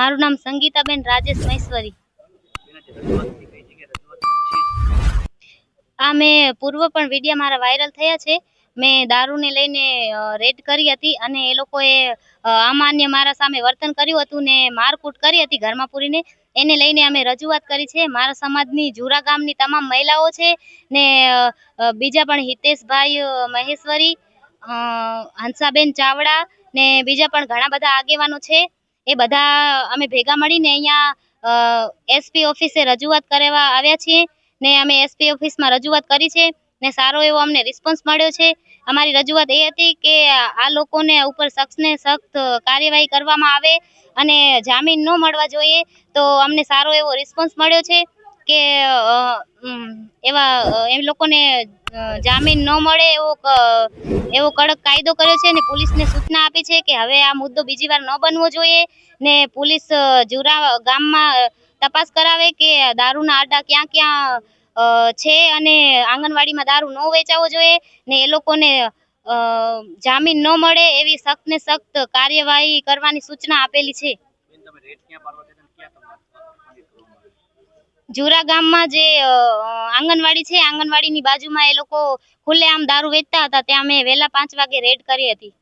મારું નામ સંગીતાબેન રાજેશ મહેશ્વરી. આ મેં પૂર્વ પણ વિડીયા મારા વાયરલ થયા છે. મેં દારૂને લઈને રેડ કરી હતી અને એ લોકોએ અમાન્ય મારા સામે વર્તન કર્યું હતું ને મારકૂટ કરી હતી ઘરમાં પૂરીને. એને લઈને અમે રજૂઆત કરી છે. મારા સમાજની જુરા ગામની તમામ મહિલાઓ છે ને બીજા પણ હિતેશભાઈ મહેશ્વરી હંસાબેન ચાવડા ને બીજા પણ ઘણા બધા આગેવાનો છે. એ બધા અમે ભેગા મળીને અહીંયા એસપી ઓફિસે રજૂઆત કરવા આવ્યા છીએ ને અમે એસપી ઓફિસમાં રજૂઆત કરી છે ને સારો એવો અમને રિસ્પોન્સ મળ્યો છે. અમારી રજૂઆત એ હતી કે આ લોકોને ઉપર શખ્સને સખ્ત કાર્યવાહી કરવામાં આવે અને જામીન ન મળવા જોઈએ તો અમને સારો એવો રિસ્પોન્સ મળ્યો છે કે એવા એ લોકોને જામીન ન મળે એવો એવો કડક કાયદો કર્યો છે ને પોલીસને સૂચના આપી છે કે હવે આ મુદ્દો બીજી વાર ન બનવો જોઈએ ને પોલીસ જુરા ગામમાં તપાસ કરાવે કે દારૂના આડા ક્યાં ક્યાં છે અને આંગણવાડીમાં દારૂ ન વેચાવો જોઈએ ને એ લોકોને જામીન ન મળે એવી સખ્ત ને સખ્ત કાર્યવાહી કરવાની સૂચના આપેલી છે. જુરા ગામમાં જે આંગણવાડી છે આંગણવાડીની બાજુમાં એ લોકો ખુલ્લેઆમ દારૂ વેચતા હતા. ત્યાં અમે વહેલા પાંચ વાગે રેડ કરી હતી.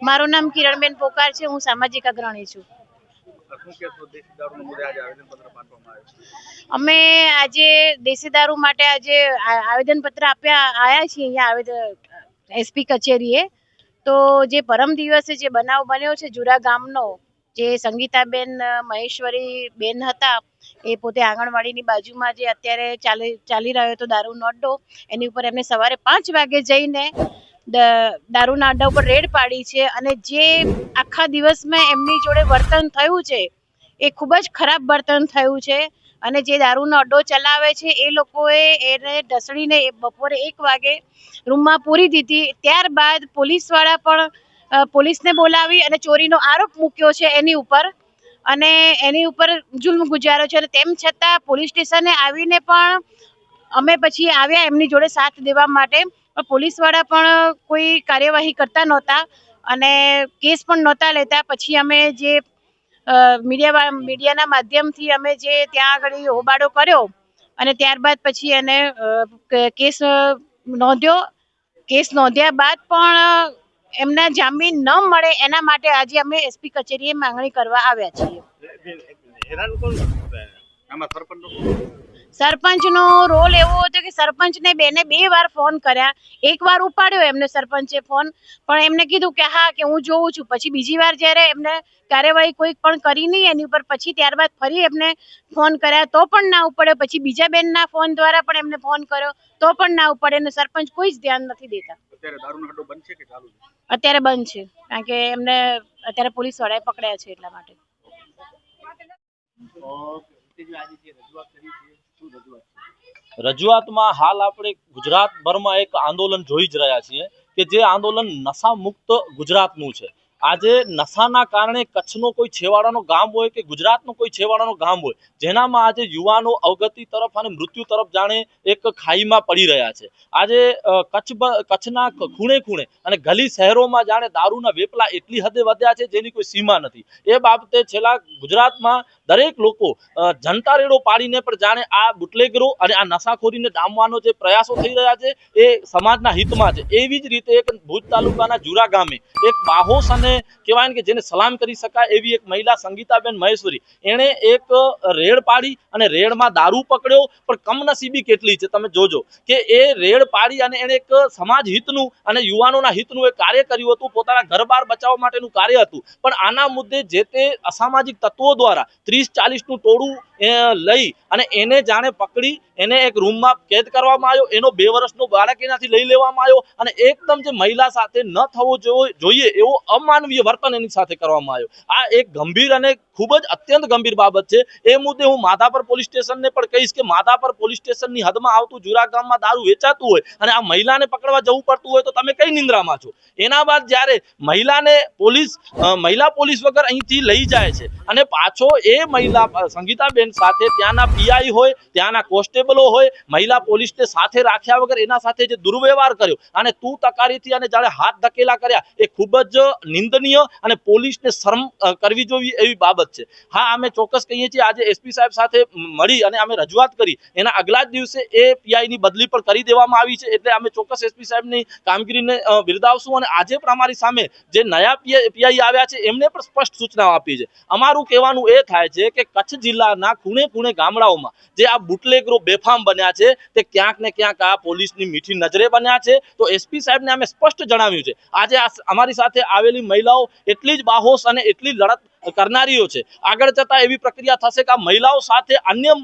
મારું નામ કિરણબેન પોકાર છે. હું સામાજિક અગ્રણી છું. અમે આજે દેશી દારૂ માટે આજે આવેદનપત્ર આપ્યા આવ્યા છીએ અહીંયા આવેદન એસપી કચેરીએ. તો જે પરમ દિવસે જે બનાવ બન્યો છે જુરા ગામનો જે સંગીતાબેન મહેશ્વરી બેન હતા, એ પોતે આંગણવાડીની બાજુમાં જે અત્યારે ચાલી ચાલી રહ્યો હતો દારૂનો અડ્ડો, એની ઉપર એમને સવારે પાંચ વાગે જઈને દારૂના અડ્ડા ઉપર રેડ પાડી છે અને જે આખા દિવસમાં એમની જોડે વર્તન થયું છે, એ ખૂબ જ ખરાબ વર્તન થયું છે અને જે દારૂનો અડ્ડો ચલાવે છે, એ લોકોએ એને ઢસડીને બપોરે એક વાગે રૂમમાં પૂરી દીધી. ત્યારબાદ પોલીસવાળા પણ પોલીસને બોલાવી અને ચોરીનો આરોપ મૂક્યો છે એની ઉપર. અને એની ઉપર જુલ્મ ગુજાર્યો છે અને તેમ છતાં પોલીસ સ્ટેશને આવીને પણ અમે પછી આવ્યા એમની જોડે સાથ દેવા માટે. પોલીસવાળા પણ કોઈ કાર્યવાહી કરતા નહોતા અને કેસ પણ નહોતા લેતા. પછી અમે જે મીડિયા મીડિયાના માધ્યમથી અમે જે ત્યાં આગળ હોબાળો કર્યો અને ત્યારબાદ પછી એને કેસ નોંધ્યો. કેસ નોંધ્યા બાદ પણ એમના જામીન ન મળે એના માટે આજે અમે એસપી કચેરીએ માંગણી કરવા આવ્યા છીએ સરપંચ સરપંચનો? સરપંચનો રોલ એવો સરપંચને બેને બે વાર ફોન કર્યા. એક વાર ઉપાડ્યો એમને સરપંચે ફોન. પણ એમને કીધું કે હા કે હું જોઉં છું. પછી બીજી વાર જ્યારે એમને કાર્યવાહી કોઈ પણ કરી નહીં એની ઉપર પછી ત્યારબાદ ફરી એમને ફોન કર્યા. તો પણ ના ઉપાડ્યો. પછી બીજા બેનના ફોન દ્વારા પણ એમને ફોન કર્યો. તો પણ ના ઉપાડે અને સરપંચ કોઈ જ ધ્યાન નથી દેતા. અત્યારે બંધ છે છે? છે. કારણ કે એમને અત્યારે પોલીસ વાળાએ પકડ્યા છે એટલા માટે. રજૂઆતમાં હાલ આપણે ગુજરાતભરમાં એક આંદોલન જોઈ જ રહ્યા છીએ કે જે આંદોલન નશા મુક્ત ગુજરાતનું છે. આજે નશાના કારણે કચ્છનો કોઈ છેવાડાનો ગામ હોય કે ગુજરાતનો કોઈ છેવાડાનો ગામ હોય, જેનામાં આજે યુવાનો અવગતિ તરફ અને મૃત્યુ તરફ જાણે એક ખાઈમાં પડી રહ્યા છે. આજે કચ્છ કચ્છના ખૂણે ખૂણે અને ગલી શહેરોમાં જાણે દારૂના વેપલા એટલી હદે વધ્યા છે જેની કોઈ સીમા નથી. એ બાબતે છેલ્લા ગુજરાતમાં દરેક લોકો જનતા રેડો પાડીને પણ જાણે આ બુટલેગરો અને આ નશાખોરીને ડામવાનો જે પ્રયાસો થઈ રહ્યા છે, એ સમાજના હિતમાં છે. એવી જ રીતે એક ભુજ તાલુકાના જુરા ગામે એક બાહોશ અને કહેવાય કે જેને સલામ કરી શકાય એવી એક મહિલા સંગીતાબેન મહેશ્વરી, એણે એક રેડ પાડી અને રેડમાં દારૂ પકડ્યો. પણ કમનસીબી કેટલી છે તમે જોજો કે એ રેડ પાડી અને એણે એક સમાજ હિતનું અને યુવાનોના હિતનું એક કાર્ય કર્યું હતું. પોતાના ઘરબાર બચાવવા માટેનું કાર્ય હતું. પણ આના મુદ્દે જે તે અસામાજિક તત્વો દ્વારા ત્રીસ ચાલીસનું ટોળું લઈ અને એને જાણે પકડી એને એક રૂમમાં કેદ કરવામાં આવ્યો એનો બે વર્ષનો બાળક એનાથી લઈ લેવામાં આવ્યો અને એકદમ જે મહિલા સાથે ન થવું જોઈએ એવો અમાનવીય વર્તન એની સાથે કરવામાં આવ્યો. આ એક ગંભીર અને ખૂબ જ અત્યંત ગંભીર બાબત છે. એ મુદ્દે હું માધાપર પોલીસ સ્ટેશનને પણ કહીશ કે માધાપર પોલીસ સ્ટેશનની હદમાં આવતું જુરા ગામમાં દારૂ વેચાતું હોય અને આ મહિલાને પકડવા જવું પડતું હોય તો તમે કઈ નિંદ્રામાં છો? એના બાદ જ્યારે મહિલાને પોલીસ મહિલા પોલીસ વગર અહીંથી લઈ જાય છે અને પાછો એ મહિલા અ, સંગીતાબેન સાથે ત્યાંના પીઆઈ હોય, ત્યાંના કોન્સ્ટેબલો હોય, મહિલા પોલીસને સાથે રાખ્યા વગર એના સાથે જે દુર્વ્યવહાર કર્યો અને તું તકારીથી અને જાણે હાથ ધકેલા કર્યા, એ ખૂબ જ નિંદનીય અને પોલીસને શરમ કરવી જોઈએ એવી બાબત છે. હા, અમે ચોક્કસ કહીએ છીએ, આજે એસપી સાહેબ સાથે મળી અને અમે રજૂઆત કરી. એના આગલા જ દિવસે એ પીઆઈની બદલી પણ કરી દેવામાં આવી છે, એટલે અમે ચોક્કસ એસપી સાહેબની કામગીરીને બિરદાવશું અને આજે પણ અમારી સામે જે નયા પીઆઈ આવ્યા છે, એમને પણ સ્પષ્ટ સૂચનાઓ આપી છે અમારું કહેવાનું એ થાય છે કે કચ્છ જિલ્લાના ખૂણે ખૂણે ગામડાઓમાં જે આ બુટલેગરો બેફામ બન્યા છે, તે ક્યાંક ને ક્યાંક આ પોલીસની મીઠી નજરે બન્યા છે. તો એસપી સાહેબને અમે સ્પષ્ટ જણાવ્યું છે. આજે અમારી સાથે આવેલી મહિલાઓ એટલી જ બાહોશ અને એટલી લડત કરનારીઓ છે. આગળ જતા એવી પ્રક્રિયા થશે કે આ મહિલાઓ સાથે અન્ય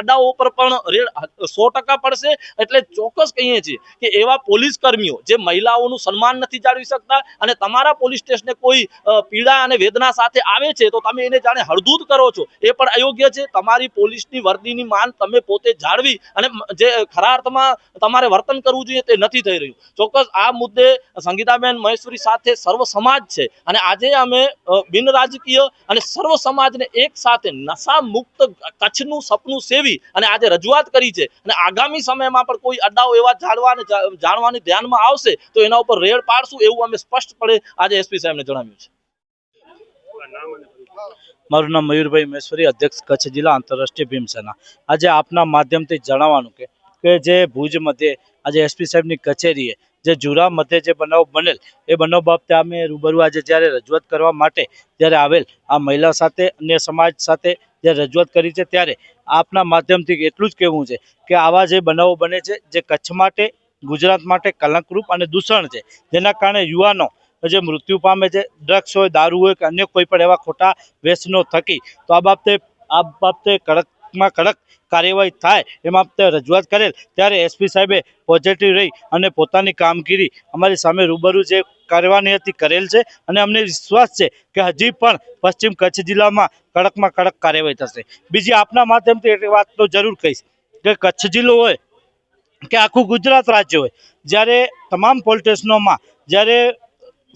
અડાઓ પર પણ રેડ, સો પડશે. એટલે ચોક્કસ કહીએ છીએ કે એવા પોલીસ કર્મીઓ જે મહિલાઓનું સન્માન નથી જાળવી શકતા અને તમારા પોલીસ સ્ટેશને કોઈ પીડા અને વેદના સાથે આવે છે તો તમે એને જાણે હળદૂત કરો છો. એ પણ અયોગ્ય છે. તમારી પોલીસની વર્દીની માન તમે પોતે જાળવી અને જે ખરા અર્થમાં તમારે વર્તન કરવું જોઈએ તે નથી થઈ રહ્યું. ચોક્કસ આ મુદ્દે સંગીતાબેન મહેશ્વરી સાથે સર્વ સમાજ છે અને આજે અમે બિન રાજકીય અને સર્વ સમાજને એક સાથે નશા મુક્ત કચ્છનું સપનું સેવી અને આજે રજૂઆત કરી છે અને આગામી સમયમાં પણ કોઈ અડ્ડાઓ એવા જાણવા જાણવાની ધ્યાનમાં આવશે તો એના ઉપર રેડ પાડશું એવું અમે સ્પષ્ટપણે આજે એસપી સાહેબને જણાવ્યું છે. મારું નામ મયુરભાઈ મહેશ્વરી અધ્યક્ષ કચ્છ જિલ્લા આંતરરાષ્ટ્રીય ભીમસેના આજે આપના માધ્યમથી જણાવવાનું કે કે જે ભુજ મધ્યે આજે એસપી સાહેબની કચેરીએ જે જુરા મધ્યે જે બનાવ બનેલ, એ બનાવ બાબતે અમે રૂબરૂ આજે જ્યારે રજૂઆત કરવા માટે જ્યારે આવેલ, આ મહિલા સાથે અન્ય સમાજ સાથે જ્યારે રજૂઆત કરી છે ત્યારે આપના માધ્યમથી એટલું જ કહેવું છે કે આવા જે બનાવો બને છે, જે કચ્છ માટે, ગુજરાત માટે કલંકરૂપ અને દૂષણ છે, જેના કારણે યુવાનો જે મૃત્યુ પામે છે, ડ્રગ્સ હોય, દારૂ હોય કે અન્ય કોઈ પણ એવા ખોટા વ્યસનો થકી, તો આ બાબતે આ બાબતે કડકમાં કડક કાર્યવાહી થાય એ બાબતે રજૂઆત કરેલ, ત્યારે એસપી સાહેબે પોઝિટિવ રહી અને પોતાની કામગીરી અમારી સામે રૂબરૂ જે કરવાની હતી કરેલ છે અને અમને વિશ્વાસ છે કે હજી પણ પશ્ચિમ કચ્છ જિલ્લામાં કડકમાં કડક કાર્યવાહી થશે. બીજી આપના માધ્યમથી એટલી વાત તો જરૂર કહીશ કે કચ્છ જિલ્લો હોય કે આખું ગુજરાત રાજ્ય હોય, જ્યારે તમામ પોલીસ સ્ટેશનોમાં જ્યારે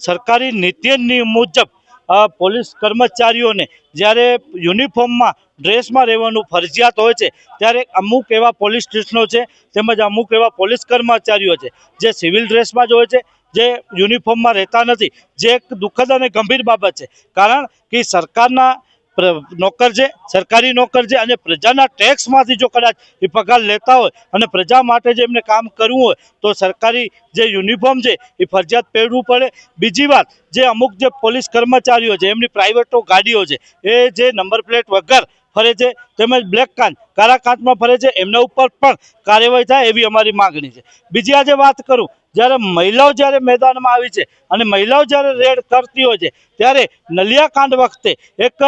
સરકારી નીતિ નિયમ મુજબ પોલીસ કર્મચારીઓને જ્યારે યુનિફોર્મમાં ડ્રેસમાં રહેવાનું ફરજિયાત હોય છે, ત્યારે અમુક એવા પોલીસ સ્ટેશનો છે, તેમજ અમુક એવા પોલીસ કર્મચારીઓ છે, જે સિવિલ ડ્રેસમાં જ હોય છે, જે યુનિફોર્મમાં રહેતા નથી, જે એક દુઃખદ અને ગંભીર બાબત છે. કારણ કે સરકારના નોકર છે, સરકારી નોકર છે અને પ્રજાના ટેક્સમાંથી જો કદાચ એ પગાર લેતા હોય અને પ્રજા માટે જે એમને કામ કરવું હોય, તો સરકારી જે યુનિફોર્મ છે એ ફરજિયાત પહેરવું પડે. બીજી વાત, જે અમુક જે પોલીસ કર્મચારીઓ છે, એમની પ્રાઇવેટો ગાડીઓ છે, એ જે નંબર પ્લેટ વગર ફરે છે, તેમજ બ્લેક કાંચ કાળા કાચમાં ફરે છે, એમના ઉપર પણ કાર્યવાહી થાય એવી અમારી માગણી છે. બીજી આજે વાત કરું જ્યારે મહિલાઓ જ્યારે મેદાનમાં આવી છે અને મહિલાઓ જ્યારે રેડ કરતી હોય છે, ત્યારે નલિયાકાંડ વખતે એક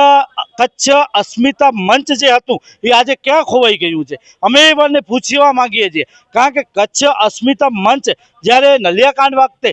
કચ્છ અસ્મિતા મંચ જે હતું, એ આજે ક્યાં ખોવાઈ ગયું છે? અમે એ બંને પૂછવા માંગીએ છીએ. કારણ કે કચ્છ અસ્મિતા મંચ જ્યારે નલિયાકાંડ વખતે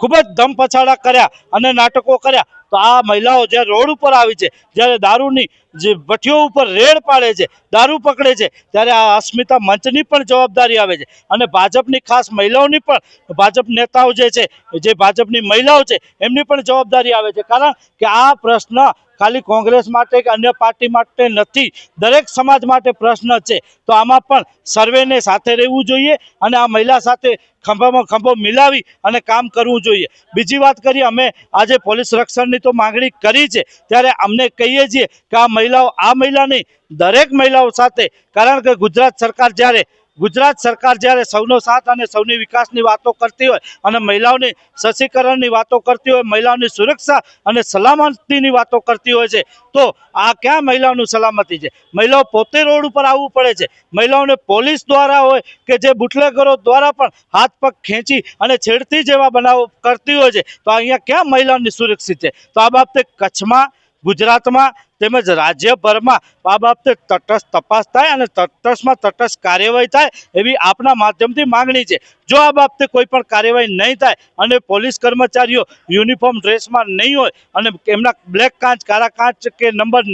ખૂબ જ દમ પછાડા કર્યા અને નાટકો કર્યા, તો આ મહિલાઓ જ્યારે રોડ ઉપર આવી છે, જ્યારે દારૂની જે ભઠ્ઠીઓ ઉપર રેડ પાડે છે, દારૂ પકડે છે, ત્યારે આ અસ્મિતા મંચની પણ જવાબદારી આવે છે. અને ભાજપની ખાસ મહિલાઓની પણ, ભાજપ નેતાઓ જે છે, જે ભાજપની મહિલાઓ છે, એમની પણ જવાબદારી આવે છે. કારણ કે આ પ્રશ્ન ખાલી કોંગ્રેસ માટે કે અન્ય પાર્ટી માટે નથી, દરેક સમાજ માટે પ્રશ્ન છે. તો આમાં પણ સર્વેને સાથે રહેવું જોઈએ અને આ મહિલા સાથે ખંભામાં ખંભો મિલાવી અને કામ કરવું જોઈએ. બીજી વાત કરીએ, અમે આજે પોલીસ રક્ષણની તો માંગણી કરી છે, ત્યારે અમને કહીએ છીએ કે આ મહિલાઓ, આ મહિલાની દરેક મહિલાઓ સાથે, કારણ કે ગુજરાત સરકાર જ્યારે, ગુજરાત સરકાર જ્યારે સૌનો સાથ અને સૌની વિકાસની વાતો કરતી હોય અને મહિલાઓની સશીકરણની વાતો કરતી હોય, મહિલાઓની સુરક્ષા અને સલામતીની વાતો કરતી હોય છે, તો આ ક્યાં મહિલાઓનું સલામતી છે? મહિલાઓ પોતે રોડ ઉપર આવવું પડે છે. મહિલાઓને પોલીસ દ્વારા હોય કે જે બુટલેગરો દ્વારા પણ હાથ પગ ખેંચી અને છેડતી જેવા બનાવો કરતી હોય છે, તો અહીંયા ક્યાં મહિલાઓની સુરક્ષિત છે? તો આ બાબતે કચ્છમાં ગુજરાતમાં તેમજ રાજ્યભરમાં આ બાબતે તટસ્થ તપાસ થાય અને તટસ્થમાં તટસ્થ કાર્યવાહી થાય એવી આપના માધ્યમથી માંગણી છે. જો આ બાબતે કોઈ પણ કાર્યવાહી નહીં થાય અને પોલીસ કર્મચારીઓ યુનિફોર્મ ડ્રેસમાં નહીં હોય અને એમના બ્લેક કાંચ, કાળા કાંચ કે નંબર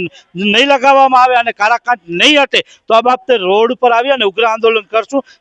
નહીં લગાવવામાં આવે અને કાળા કાંચ નહીં હટે તો આ બાબતે રોડ ઉપર આવી અને ઉગ્ર આંદોલન કરશું.